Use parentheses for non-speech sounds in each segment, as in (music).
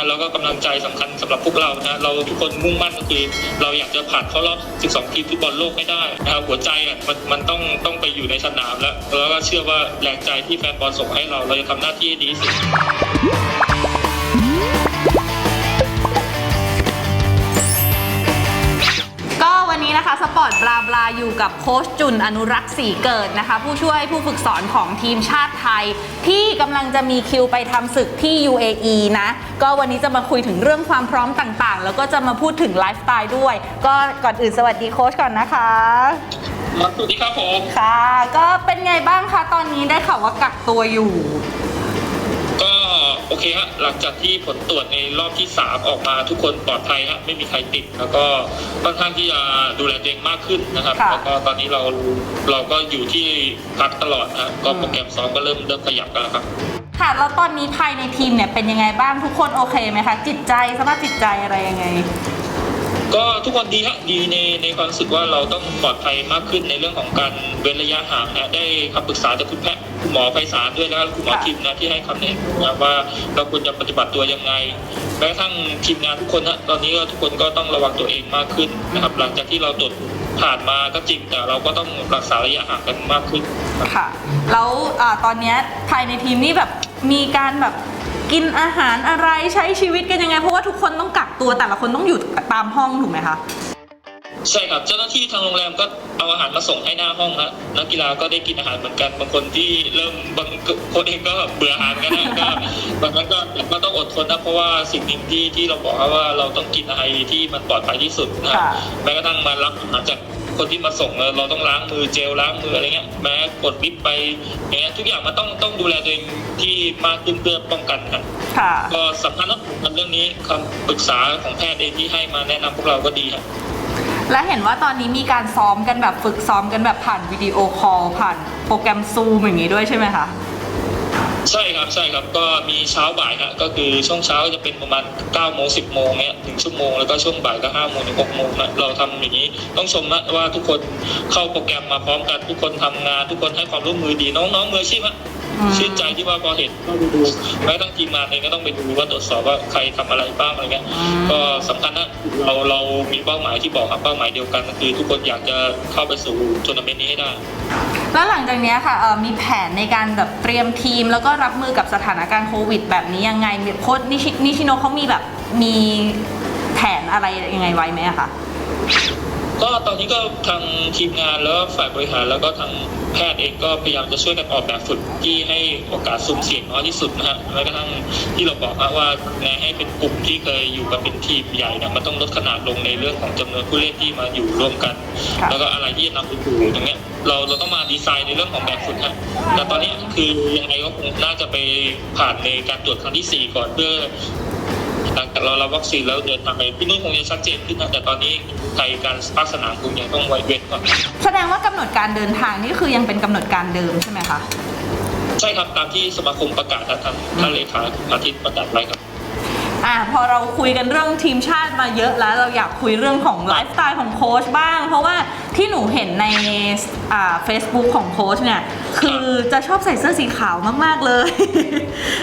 นะแล้วก็กำลังใจสำคัญสำหรับพวกเรานะเราทุกคนมุ่งมั่นก็คือเราอยากจะผ่านเข้ารอบ 12 ทีมฟุตบอลโลกให้ได้นะครับหัวใจอะมันมันต้องต้องไปอยู่ในสนามแล้วแล้วก็เชื่อว่าแรงใจที่แฟนบอลส่งให้เราเราจะทำหน้าที่ดีที่สุด นนี้นะคะสปอร์ตบลาบลาอยู่กับโค้ชจุนอนุรักษ์ศรีเกิดนะคะ ผู้ช่วยผู้ฝึกสอนของทีมชาติไทย ที่กำลังจะมีคิวไปทำศึกที่ UAE นะ ก็วันนี้จะมาคุยถึงเรื่องความพร้อมต่างๆ แล้วก็จะมาพูดถึงไลฟ์สไตล์ด้วย ก็ก่อนอื่นสวัสดีโค้ชก่อนนะคะครับสวัสดีครับผมค่ะ ก็เป็นไงบ้างคะตอนนี้ได้ข่าวว่ากักตัวอยู่ก็ โอเคฮะหลังจากที่ผลตรวจในรอบที่ 3 ออกมาทุกคนปลอดภัยฮะไม่มีใครติด แล้วก็ค่อนข้างที่จะดูแลตัวเองมากขึ้นนะครับค่ะ แล้วก็ตอนนี้เราเราก็อยู่ที่พักตลอดนะก็โปรแกรมซ้อมก็เริ่มเริ่มขยับกันแล้วครับ ค่ะ แล้วตอนนี้ภายในทีมเนี่ยเป็นยังไงบ้างทุกคนโอเคไหมคะ จิตใจสภาพจิตใจอะไรยังไง ก็ทุกคนดีฮะดีในในความรู้สึกว่าเราต้องปลอดภัยมากขึ้นในเรื่องของการเว้นระยะห่างนะได้คำปรึกษาจากคุณแพทย์ คุณหมอไพศาลด้วยแล้วคุณหมอทิมนะที่ให้คำแนะนำว่าเราควรจะปฏิบัติตัวยังไงแม้กระทั่งทีมงานทุกคนฮะตอนนี้ก็ทุกคนก็ต้องระวังตัวเองมากขึ้นนะครับ หลังจากที่เราตรวจผ่านมาก็จริงแต่เราก็ต้องรักษาระยะห่างกันมากขึ้นค่ะ แล้วอตอนนี้ภายในทีมนี่แบบมีการแบบกินอาหารอะไรใช้ชีวิตกันยังไง เพราะว่าทุกคนต้องกักตัวแต่ละคนต้องอยู่ตามห้องถูกไหมคะ ใช่ครับเจ้าหน้าที่ทางโรงแรมก็เอาอาหารมาส่งให้หน้าห้องฮะนักกีฬาก็ได้กินอาหารเหมือนกันบางคนที่เริ่มบางคนเองก็เบื่ออาหารกันนะก็บางครั้งก็ก็ต้องอดทนนะเพราะว่าสิ่งหนึ่งที่ที่เราบอกว่าเราต้องกินอะไรที่มันปลอดภัยที่สุดนะครับค่ะแม้กระทั่งมารับอาหารจากคนที่มาส่งเราต้องล้างมือเจลล้างมืออะไรเงี้ยแม้กดลิฟต์ไปอย่างเงี้ยทุกอย่างมันต้องต้องดูแลตัวเองที่มากขึ้นเพื่อป้องกันครับค่ะก็สำคัญนะเรื่องนี้คำปรึกษาของแพทย์เองที่ให้มาแนะนำพวกเราก็ดีครับ และเห็นว่าตอนนี้มีการซ้อมกันแบบฝึกซ้อมกันแบบผ่านวิดีโอคอลผ่านโปรแกรมซูมอย่างนี้ด้วยใช่ไหมคะใช่ครับใช่ครับก็มีเช้าบ่ายฮะก็คือช่วงเช้าจะเป็นประมาณ9โมง10โมงเนี้ยถึงชั่วโมงแล้วก็ช่วงบ่ายก็5โมงถึง6โมงนะเราทำอย่างนี้ต้องชมนะว่าทุกคนเข้าโปรแกรมมาพร้อมกันทุกคนทำงาน ทุกคนให้ความร่วมมือดีน้องๆมืออาชีพฮะ ชื่นใจที่ว่าพอเห็นก็ไปดูแม้กระทั่งทีมงานเองก็ต้องไปดูว่าตรวจสอบว่าใครทำอะไรบ้างอะไรเงี้ยอืมก็สำคัญนะเราเรามีเป้าหมายที่บอกครับเป้าหมายเดียวกันก็คือ ทุกคนอยากจะเข้าไปสู่ทัวร์นาเมนต์นี้ให้ได้แล้วหลังจากเนี้ยค่ะเอ่อมีแผนในการแบบเตรียมทีม แล้วก็รับมือกับสถานการณ์โควิด แบบนี้ยังไงมีโค้ชนิชินิชิโนเขามีแบบมีแผนอะไรยังไงไว้ไหมอะคะก็ตอนนี้ก็ทางทีมงานแล้วก็ฝ่ายบริหารแล้วก็ทาง แพทย์เองก็พยายามจะช่วยกันออกแบบฝึกที่ให้โอกาสสุ่มเสี่ยงน้อยที่สุดนะฮะแม้กระทั่งที่เราบอกนะว่าแม้ให้เป็นกลุ่มที่เคยอยู่กับเป็นทีมใหญ่เนี่ยมันต้องลดขนาดลงในเรื่องของจำนวนผู้เล่นที่มาอยู่ร่วมกันครับแล้วก็อะไรที่จะนำไปสู่ตรงเนี้ยเราเราต้องมาดีไซน์ในเรื่องของแบบฝึกฮะแต่ตอนนี้คือยังไงก็คงน่าจะไปผ่านในการตรวจครั้งที่สี่ก่อนเพื่อห ลังจากเรารับวัคซีนแล้วเดินทางไปที่นู่นคงจะชัดเจนขึ้นนะแต่ตอนนี้ไทยการภาคสนามคงยังต้องไว้เว้นก่อนแสดงว่ากำหนดการเดินทางนี่คือยังเป็นกำหนดการเดิมใช่ไหมคะใช่ครับตามที่สมาคมประกาศนะทางท่านเลขาอาทิตย์ประกาศไว้ครับอะพอเราคุยกันเรื่องทีมชาติมาเยอะแล้วเราอยากคุยเรื่องของไลฟ์สไตล์ของโค้ชบ้าง เพราะว่าที่หนูเห็นในอ่า Facebook ของโค้ชเนี่ย คือจะชอบใส่เสื้อสีขาวมาก ๆ เลย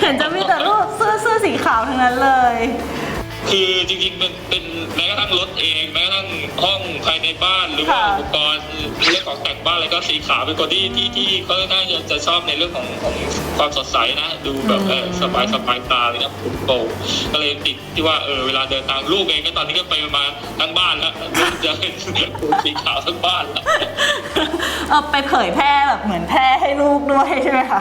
เห็นจะมีแต่รูปเสื้อเสื้อสีขาวทั้งนั้นเลย คือจริงๆมันเป็นแม้กระทั่งรถเองแม้กระทั่งห้องภายในบ้านหรือว่าค่ะ อุปกรณ์เรื่องของแต่งบ้านอะไรก็สีขาวเป็นคนที่ที่ที่เขาน่าจะจะชอบในเรื่องของของความสดใสนะ ดูแบบเออสบายสบายตาเลยนะผมโปร่งก็เลยติดที่ว่าเออเวลาเดินทางลูกเองก็ตอนนี้ก็ไปประมาณทั้งบ้านแล้วลูกจะเป็นสีขาวทั้งบ้านแล้ว เออไปเผยแพร่แบบเหมือนแพร่ให้ลูกด้วยใช่ไหมคะ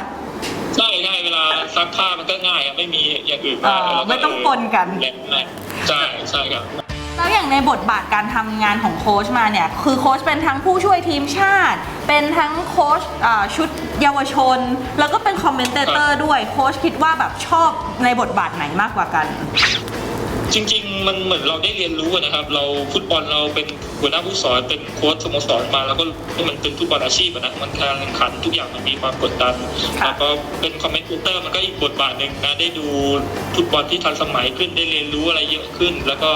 ใช่ใช่เวลาซักผ้ามันก็ง่ายอะไม่มีอย่างอื่นอ๋อแล้วไม่ต้องปนกัน แรงมากใช่ใช่ครับ แล้วอย่างในบทบาทการทำงานของโค้ชมาเนี่ย คือโค้ชเป็นทั้งผู้ช่วยทีมชาติ เป็นทั้งโค้ชอ่าชุดเยาวชน แล้วก็เป็นคอมเมนเตเตอร์ด้วย โค้ชคิดว่าแบบชอบในบทบาทไหนมากกว่ากัน จริง ๆ มันเหมือนเราได้เรียนรู้อะนะครับ เราฟุตบอลเราเป็นหัวหน้าผู้สอนเป็นโค้ชสโมสรมา แล้วก็มันเป็นฟุตบอลอาชีพอะนะมันการแข่งขันทุกอย่างมันมีความกดดันค่ะแล้วก็เป็นคอมเมนเตอร์มันก็อีกบทบาทหนึ่งนะได้ดูฟุตบอลที่ทันสมัยขึ้นได้เรียนรู้อะไรเยอะขึ้น แล้วก็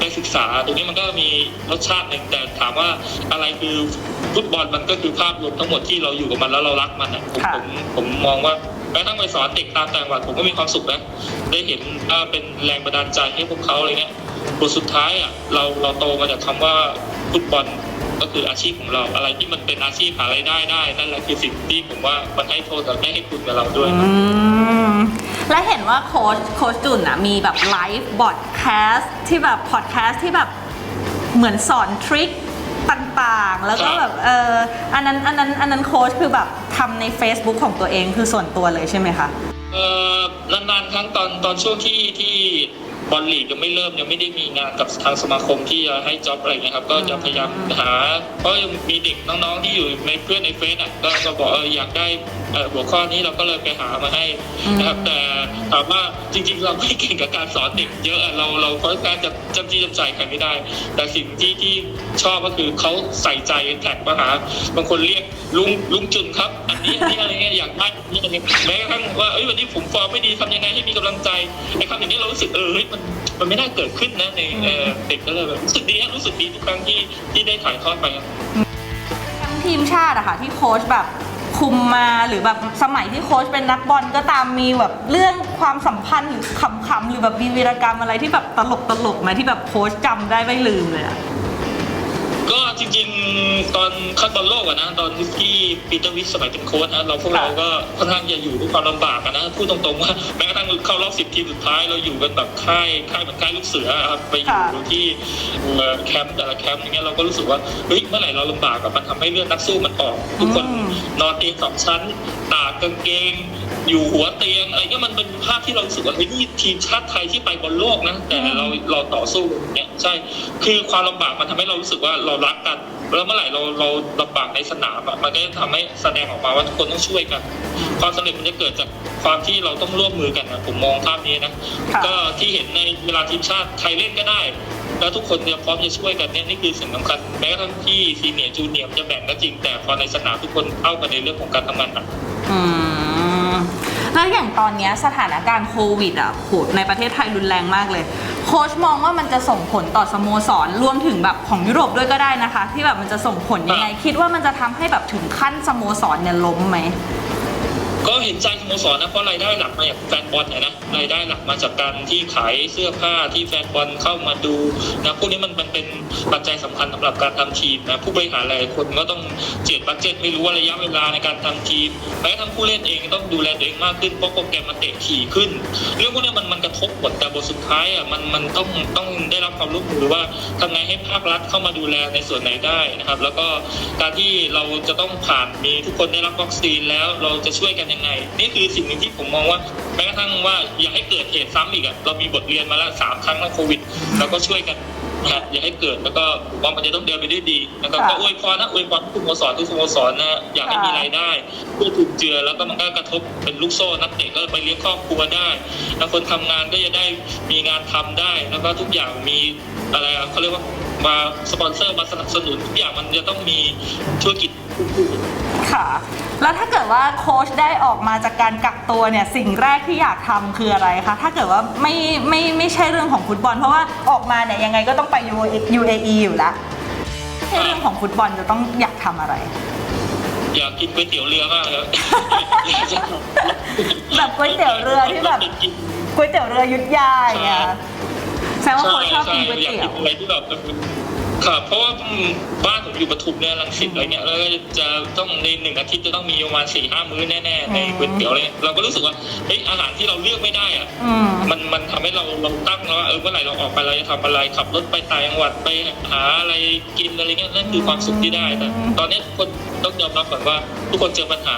ได้ศึกษา ตรงนี้มันก็มีรสชาติหนึ่งแต่ถามว่าอะไรคือฟุตบอลมันก็คือภาพรวมทั้งหมดที่เราอยู่กับมันแล้วเรารักมันอะผมค่ะผมผมมองว่า แม้กระทั่งไปสอนเด็กตามต่างจังหวัดผมก็มีความสุขนะได้เห็นว่าเป็นแรงบันดาลใจให้พวกเขาอะไรเงี้ยบทสุดท้ายอะเราเราโตมาจากคำว่าฟุตบอลก็คืออาชีพของเราอะไรที่มันเป็นอาชีพหารายได้ได้นั่นแหละคือสิ่งที่ผมว่ามันให้โทษกับให้ให้คุณกับเราด้วยและเห็นว่าโค้ชโค้ชจุนอะมีแบบไลฟ์บอดแคสต์ที่แบบพอดแคสต์ที่แบบเหมือนสอนทริค ต่างๆ แล้วก็แบบเอออันนั้นอันนั้นอันนั้นโค้ชคือแบบทำใน Facebook ของตัวเองคือส่วนตัวเลยใช่ไหมคะ เอ่อนานๆครั้งตอนตอนช่วงที่ที่ บอลลีกยังไม่เริ่มยังไม่ได้มีงานกับทางสมาคมที่จะให้จ็อบอะไรเงี้ยครับก็จะพยายามหาเพราะยังมีเด็กน้องๆที่อยู่ในเพื่อนในเฟซอะก็ก็บอกเอออยากได้เอ่อหัวข้อนี้เราก็เลยไปหามาให้นะครับ แต่ถามว่าจริง ๆ เราไม่เก่งกับการสอนเด็กเยอะอะเราเราค่อนข้างจะจำจี้จำใจใครไม่ได้ แต่สิ่งที่ที่ชอบก็คือเขาใส่ใจแท็กมาหาบางคนเรียกลุงลุงจุนครับอั นนี้อันนี้อะไรเงี้ยอยากได้อันนี้อะไรเงี้ยแม้กระทั่งว่าเอ้ยวันนี้ผมฟอร์มไม่ดีทำยังไงให้มีกำลังใจไอ้คำอย่างนี้เรารู้สึกเออเฮ้ยมันมันไม่น่าเกิดขึ้นนะในเอ่อเด็กก็เลยแบบรู้สึกดีฮะรู้สึกดีทุกครั้งที่ที่ได้ถ่ายทอดไปครับ ทั้งทีมชาติอะค่ะที่โค้ชแบบคุมมาหรือแบบสมัยที่โค้ชเป็นนักบอลก็ตามมีแบบเรื่องความสัมพันธ์หรือขำๆหรือแบบมีวีรกรรมอะไรที่แบบตลกตลกๆไหมที่แบบโค้ชจำได้ไม่ลืมเลยอะ ก็จริงๆ ตอนขั้นตอนโลกอะนะ ตอนที่ปีเตอร์วิสสมัยเป็นโค้ชนะเราพวกเราก็ค่อนข้างจะอยู่ด้วยความลำบากอะนะพูดตรงๆว่าแม้กระทั่งเข้ารอบสิบทีมสุดท้ายเราอยู่กันแบบค่ายค่ายเหมือนค่ายลูกเสืออะครับไปอยู่ที่เอ่อแคมป์แต่ละแคมป์อย่างเงี้ยเราก็รู้สึกว่าเฮ้ยเมื่อไหร่เราลำบากอะมันทำให้เลือดนักสู้มันออก ทุกคนนอนเตียงสองชั้นตากกางเกงอยู่หัวเตียงอะไรเงี้ยมันเป็นภาพที่เรารู้สึกว่าเฮ้ยนี่ทีมชาติไทยที่ไปบอลโลกนะแต่เราเราต่อสู้เนี่ยใช่คือความลำบากมันทำให้เรารู้สึกว่าเรารักกัน แล้วเมื่อไหร่เราเราลำบากในสนามอะมันก็จะทำให้แสดงออกมาว่าทุกคนต้องช่วยกัน ความสำเร็จมันจะเกิดจากความที่เราต้องร่วมมือกันนะผมมองภาพนี้นะค่ะ ก็ที่เห็นในเวลาทีมชาติใครเล่นก็ได้ แล้วทุกคนเนี่ยพร้อมจะช่วยกันเนี่ยนี่คือสิ่งสำคัญแม้กระทั่งที่ซีเนียร์จูเนียร์จะแบ่งก็จริงแต่พอในสนามทุกคนเข้ากันในเรื่องของการทำงานหนัก อืม แล้วอย่างตอนเนี้ยสถานการณ์โควิดอะโหในประเทศไทยรุนแรงมากเลย โค้ชมองว่ามันจะส่งผลต่อสโมสรรวมถึงแบบของยุโรปด้วยก็ได้นะคะ ที่แบบมันจะส่งผลยังไง คิดว่ามันจะทำให้แบบถึงขั้นสโมสรเนี่ยล้มไหม ก็เห็นใจสโมสรนะเพราะรายได้หลักมาจากแฟนบอลเนี่ยนะรายได้หลักมาจากการที่ขายเสื้อผ้าที่แฟนบอลเข้ามาดูนะพวกนี้มันมันเป็นปัจจัยสำคัญสำหรับการทำทีมนะผู้บริหารหลายคนก็ต้องเจียดบัตเจ็ตไม่รู้ว่าระยะเวลาในการทำทีมแม้ทั่งผู้เล่นเองต้องดูแลตัวเองมากขึ้นเพราะโปรแกรมมันเตะถี่ขึ้น เรื่องพวกนี้มันมันกระทบหมดแต่บทสุดท้ายอะมันมันต้องต้องได้รับความร่วมมือว่าทำไงให้ภาครัฐเข้ามาดูแลในส่วนไหนได้นะครับ แล้วก็การที่เราจะต้องผ่านมีทุกคนได้รับวัคซีนแล้วเราจะช่วยกันยังไง นี่คือสิ่งหนึ่งที่ผมมองว่าแม้กระทั่งว่าอย่าให้เกิดเหตุซ้ำอีกอะเรามีบทเรียนมาแล้วสามครั้งแล้วโควิดเราก็ช่วยกันนะครับอย่าให้เกิดแล้วก็ผมว่ามันจะต้องเดินไปด้วยดีนะครับค่ะก็อวยพรนะอวยพรทุกสโมสรทุกสโมสรนะอยากให้มีค่ะรายได้เพื่อถูกเจือแล้วก็มันก็กระทบเป็นลูกโซ่นักเตะก็ไปเลี้ยงครอบครัวได้แล้วคนทำงานก็จะได้มีงานทำได้แล้วก็ทุกอย่างมีอะไรอะเขาเรียกว่ามาสปอนเซอร์มาสนับสนุนทุกอย่างมันจะต้องมีธุรกิจ คู่ๆค่ะ แล้วถ้าเกิดว่าโค้ชได้ออกมาจากการกักตัวเนี่ยสิ่งแรกที่อยากทำคืออะไรคะ ถ้าเกิดว่าไม่ไม่ไม่ใช่เรื่องของฟุตบอล เพราะว่าออกมาเนี่ยยังไงก็ต้องไป UAE อยู่แล้วไม่ใช่เรื่องของฟุตบอลจะต้องอยากทำอะไร อยากกินก๋วยเตี๋ยวเรือมากครับ แบบก๋วยเตี๋ยวเรือที่แบบ ก๋วยเตี๋ยวเรือยุทธยาอย่างเงี้ยแสดงว่าโค้ชชอบกินก๋วยอยากเตี๋ยกิวนอะไรที่แบบ ครับเพราะว่าบ้านผมอยู่ปทุมเนี่ยรังสิตอะไรเงี้ยแล้วก็จะต้องในหนึ่งอาทิตย์จะต้องมีประมาณสี่ห้ามื้อแน่ๆในก๋วยเตี๋ยวอะไรเงี้ยเราก็รู้สึกว่าเฮ้ยอาหารที่เราเลือกไม่ได้อะอืม มันมันทำให้เราเราตั้งแล้วว่าเออเมื่อไหร่เราออกไปเราจะทำอะไรขับรถไปต่างจังหวัดไปหาอะไรกินอะไรเงี้ยนั่นคือความสุขที่ได้แต่ตอนนี้ทุกคนต้องยอมรับก่อนว่า ทุกคนเจอปัญหา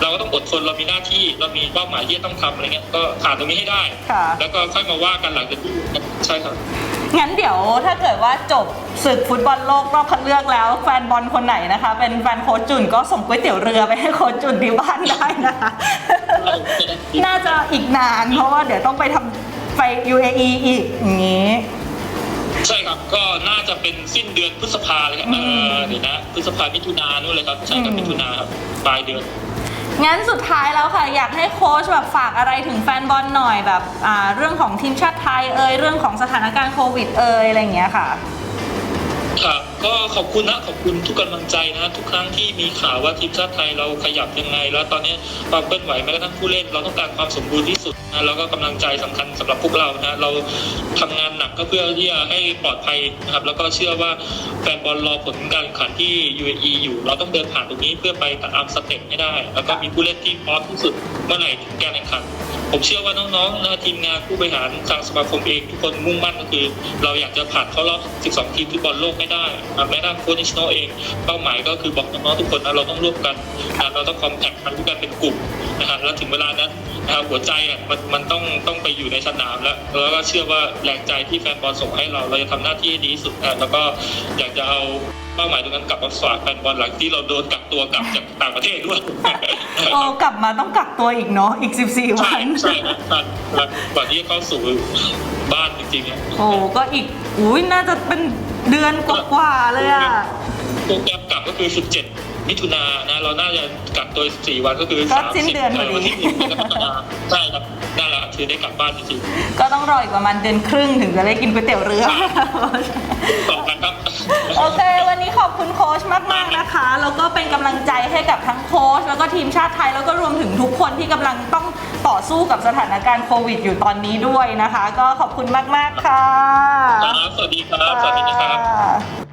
เราก็ต้องอดทนเรามีหน้าที่เรามีเป้าหมายที่จะต้องทำอะไรเงี้ยก็ผ่านตรงนี้ให้ได้ ค่ะ แล้วก็ค่อยมาว่ากันหลังจากที่ใช่ครับ งั้นเดี๋ยวถ้าเกิดว่าจบศึกฟุตบอลโลกรอบคัดเลือกแล้ว แฟนบอลคนไหนนะคะ เป็นแฟนโค้ชจุนก็ส่งก๋วยเตี๋ยวเรือไปให้โค้ชจุนที่บ้านได้นะคะ น่าจะอีกนาน เพราะว่าเดี๋ยวต้องไปทำไป UAE อีกอย่างนี้ใช่ครับก็น่าจะเป็นสิ้นเดือนพฤษภาเลยครับเออเดี๋ยวนะพฤษภามิถุนานู่นเลยครับใช่ครับอืมมิถุนาครับปลายเดือน งั้นสุดท้ายแล้วค่ะ อยากให้โค้ชแบบฝากอะไรถึงแฟนบอลหน่อยแบบอ่าเรื่องของทีมชาติไทยเอ่ยเรื่องของสถานการณ์โควิดเอ่ยอะไรอย่างเงี้ยค่ะ ครับ ก็ขอบคุณนะขอบคุณทุกกำลังใจนะทุกครั้งที่มีข่าวว่าทีมชาติไทยเราขยับยังไง แล้วตอนนี้ความเคลื่อนไหวแม้กระทั่งผู้เล่น เราต้องการความสมบูรณ์ที่สุดนะแล้วก็กำลังใจสำคัญสำหรับพวกเรานะเราทำงานหนักก็เพื่อที่จะให้ปลอดภัยนะครับแล้วก็เชื่อว่าแฟนบอลรอผลการแข่งขันที่ UAE อยู่ เราต้องเดินผ่านตรงนี้เพื่อไปตามสเต็ปให้ได้ แล้วก็มีผู้เล่นที่พร้อมที่สุดเมื่อไหร่ถึงการแข่งขันผมเชื่อว่าน้องๆนะทีมงานผู้บริหารทางสมาคมเองทุกคนมุ่งมั่นก็คือ เราอยากจะผ่านเข้ารอบ 12 ทีมฟุตบอลโลกให้ได้แม้กระทั่งโค้ชนิชโนเองเป้าหมายก็คือบอกน้องๆทุกคนนะเราต้องร่วมกันนะเราต้องคอมแพคกันด้วยกันเป็นกลุ่มนะฮะแล้วถึงเวลานั้นนะครับหัวใจอะมันมันต้องต้องไปอยู่ในสนามแล้วแล้วก็เชื่อว่าแรงใจที่แฟนบอลส่งให้เราเราจะทำหน้าที่ให้ดีที่สุดนะแล้วก็อยากจะเอาเป้าหมายตรงนั้นกลับมาฝากแฟนบอลหลังที่เราโดนกักตัวกลับจากต่างประเทศด้วยโอ้กลับมาต้องกักตัวอีกเนาะอีก 14 วัใช่นใช่ครับครับก่อนที่จะเข้าสู่บ้านจริงๆอะโอ้ก็อีกอุ้ยน่าจะเป็น เดือนกว่าๆเลยอะ โปรแกรมกลับก็คือ 17 มิถุนายนนะ เราน่าจะกักตัว14วันก็คือก็30สิ้นเดือนพอดี วันที่1กรกฎาคมใช่ครับนั่นแหละ คือได้กลับบ้านจริงก็ต้องรออีกประมาณเดือนครึ่งถึงจะได้กินก๋วยเตี๋ยวเรือๆต่อกันครับ โอเค วันนี้ขอบคุณโค้ชมาก ๆ นะคะ แล้วก็เป็นกำลังใจให้กับทั้งโค้ชแล้วก็ทีมชาติไทย แล้วก็รวมถึงทุกคนที่กำลังต้องต่อสู้กับสถานการณ์โควิดอยู่ตอนนี้ด้วยนะคะ ก็ขอบคุณมาก ๆ ค่ะ ครับ สวัสดีครับ สวัสดีนะครับก็อั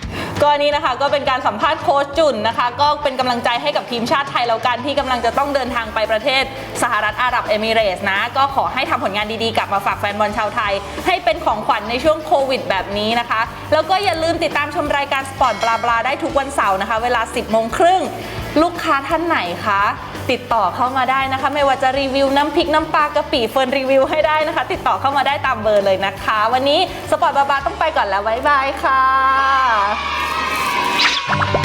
นนี้นะคะก็เป็นการสัมภาษณ์โค้ชจุนนะคะ ก็เป็นกำลังใจให้กับทีมชาติไทยแล้วกันที่กำลังจะต้องเดินทางไปประเทศสหรัฐอาหรับเอมิเรตส์นะ ก็ขอให้ทำผลงานดีๆกลับมาฝากแฟนบอลชาวไทย ให้เป็นของขวัญในช่วงโควิดแบบนี้นะคะ แล้วก็อย่าลืมติดตามชมรายการสปอร์ตบลาบลาได้ทุกวันเสาร์นะคะ เวลา 10โมงครึ่งลูกค้าท่านไหนคะติดต่อเข้ามาได้นะคะ ไม่ว่าจะรีวิวน้ำพริกน้ำปลากะปิเฟิร์นรีวิวให้ได้นะคะ ติดต่อเข้ามาได้ตามเบอร์เลยนะคะ วันนี้สปอร์ตบาบลาต้องไปก่อนแล้วบ๊ายบายค่ะ Thank (laughs) you.